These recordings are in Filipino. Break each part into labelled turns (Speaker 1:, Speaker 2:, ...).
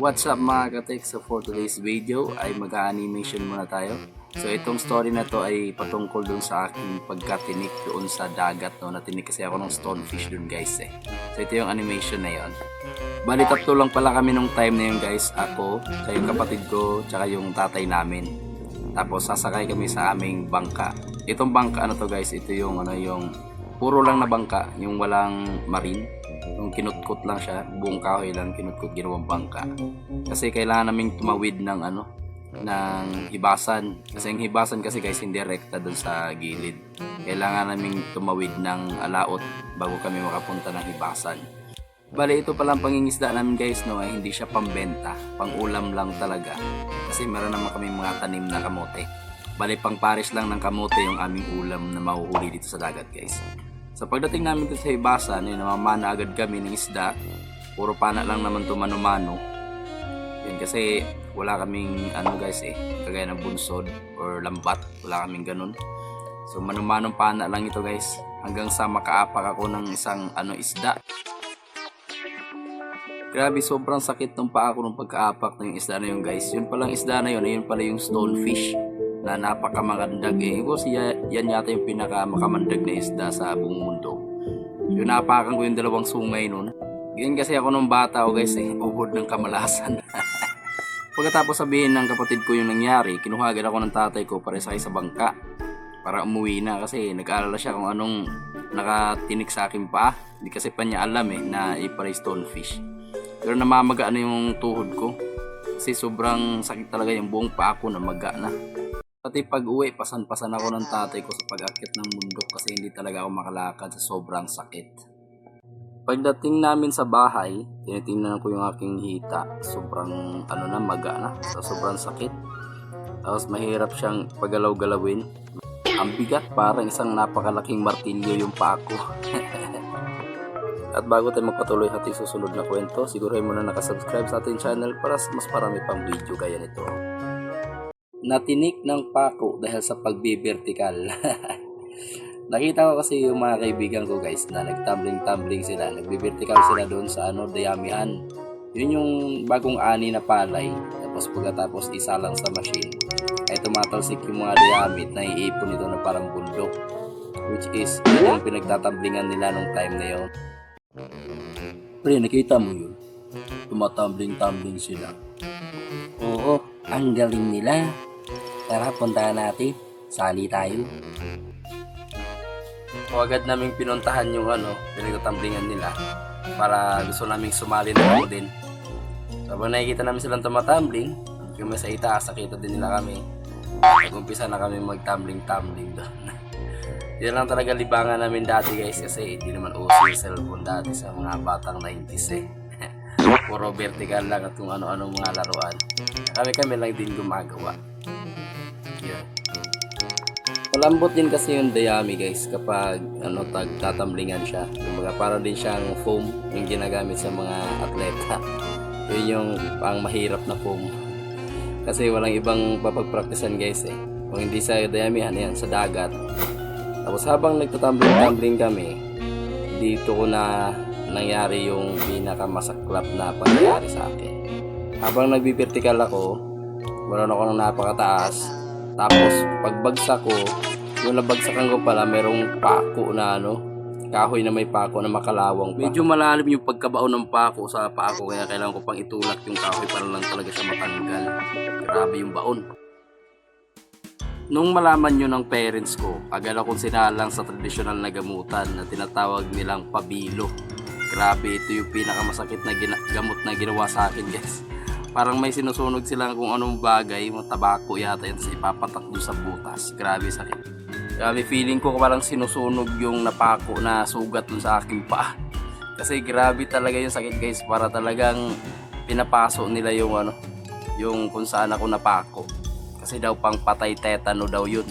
Speaker 1: What's up mga katek? So for today's video ay mag-animation muna tayo. So itong story na to ay patungkol dun sa aking pagkatinik doon sa dagat no. Natinik kasi ako ng stonefish dun guys eh. So ito yung animation na yon. Bali tatlo lang pala kami nung time na yun guys. Ako, sa yung kapatid ko, tsaka yung tatay namin. Tapos sasakay kami sa aming bangka. Itong bangka ano to guys, ito yung ano yung puro lang na bangka, yung walang marine. Yung kinutkot lang siya, buong kahoy lang kinutkot ginawang bangka. Kasi kailangan naming tumawid ng ano, ng hibasan. Kasi yung hibasan kasi guys hindi rekta doon sa gilid. Kailangan naming tumawid ng alaot bago kami makapunta ng hibasan. Bali ito palang pangingisda namin guys no ay hindi siya pambenta, pangulam lang talaga. Kasi meron naman kami mga tanim na kamote. Bali pang pares lang ng kamote yung aming ulam na mahuhuli dito sa dagat guys. Sa pagdating namin dito sa hibasan, yun, namamana agad kami ng isda. Puro pana lang naman to mano-mano. Yun kasi wala kaming ano guys eh, kagaya ng bunsod or lambat, wala kaming ganun. So manumanong pana lang ito guys hanggang sa makaapak ako ng isang ano isda. Grabe, sobrang sakit ng paa ko nung pagkaapak ng isda na yun guys. Yun palang isda na yun, yun pala yung stonefish na napakamagandag eh. Kasi yan yata yung pinakamamandag na isda sa buong mundo. Yun napakan ko yung dalawang sungay nun. Ganyan kasi ako nung bata ko guys eh, ubod ng kamalasan. Pagkatapos sabihin ng kapatid ko yung nangyari, kinuhagan ako ng tatay ko para sakay sa bangka para umuwi na kasi nag-aalala siya kung anong nakatinik sa akin pa. Hindi kasi pa niya alam eh na ipara stonefish. Pero namamaga na yung tuhod ko. Kasi sobrang sakit talaga yung buong paa ko na maga na. Pati pag uwi, pasan-pasan ako ng tatay ko sa pag-akit ng bundok kasi hindi talaga ako makalakad sa sobrang sakit. Pagdating namin sa bahay, tinitingnan ko yung aking hita. Sobrang ano na, maga na. So, sobrang sakit. Tapos mahirap siyang pagalaw-galawin. Ang bigat, parang isang napakalaking martilyo yung paa ko. At bago tayo magpatuloy sa ating susunod na kwento, sigurahin mo na nakasubscribe sa ating channel para mas marami pang video gaya nito. Natinik ng pako dahil sa pagbibertikal. Nakita ko kasi yung mga kaibigan ko guys na nagtumbling-tumbling sila, nagbibertikal sila doon sa ano, dayamihan. Yun yung bagong ani na palay, tapos pagkatapos isa lang sa machine, ay tumatalsik yung mga dayamit na iipon ito na parang bundok. Which is, yun yung pinagtatamblingan nila nung time na yun. Pre, nakita mo yun? Tumatumbling-tumbling sila. Oo, ang galing nila. Tara, puntahan natin. Sali tayo. So, agad naming pinuntahan yung ano, pinagtatumblingan nila para gusto naming sumali na ako din. So, habang nakikita namin silang tumatumbling, may sa itaas, nakita din nila kami. Nag-umpisa na kami mag-tumbling-tumbling doon. Yan lang talaga libangan namin dati guys kasi hindi naman uso yung cellphone dati sa mga batang 90s eh. Puro vertical lang at kung ano-ano mga laruan. Kami kami lang din gumagawa. Yun. Malambot din kasi yung dayami guys kapag ano tag tatamblingan siya. Kumbaga para din siyang foam yung ginagamit sa mga atleta. Yun yung pang mahirap na foam. Kasi walang ibang papagpraktisan guys eh. Kung hindi sa dayamihan yan, sa dagat. Tapos habang nagtatumbling-tumbling kami, dito ko na nangyari yung pinakamasaklap na pangyayari sa akin. Habang nagbivertikal ako, wala ako ng napakataas. Tapos pagbagsak ko, yung nabagsakan ko pala, merong pako na ano, kahoy na may pako na makalawang pa. Medyo malalim yung pagkabao ng pako sa pako kaya kailangan ko pang itulak yung kahoy para lang talaga siya matanggal. Grabe yung baon. Nung malaman nyo ng parents ko, agad akong sinalang sa tradisyonal na gamutan na tinatawag nilang pabilo. Grabe, ito yung pinakamasakit na gina- gamot na ginawa sa akin guys. Parang may sinusunog sila kung anong bagay, mga tabako yata yan, sa ipapatak doon sa butas. Grabe sakit. Grabe, feeling ko parang sinusunog yung napako na sugat doon sa aking paa. Kasi grabe talaga yung sakit guys, para talagang pinapaso nila yung ano, yung kung saan ako napako. Kasi daw pang patay tetano daw yun.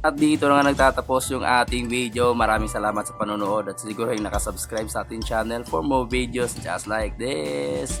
Speaker 1: At dito na nga nagtatapos yung ating video. Maraming salamat sa panonood at siguro yung nakasubscribe sa ating channel for more videos just like this.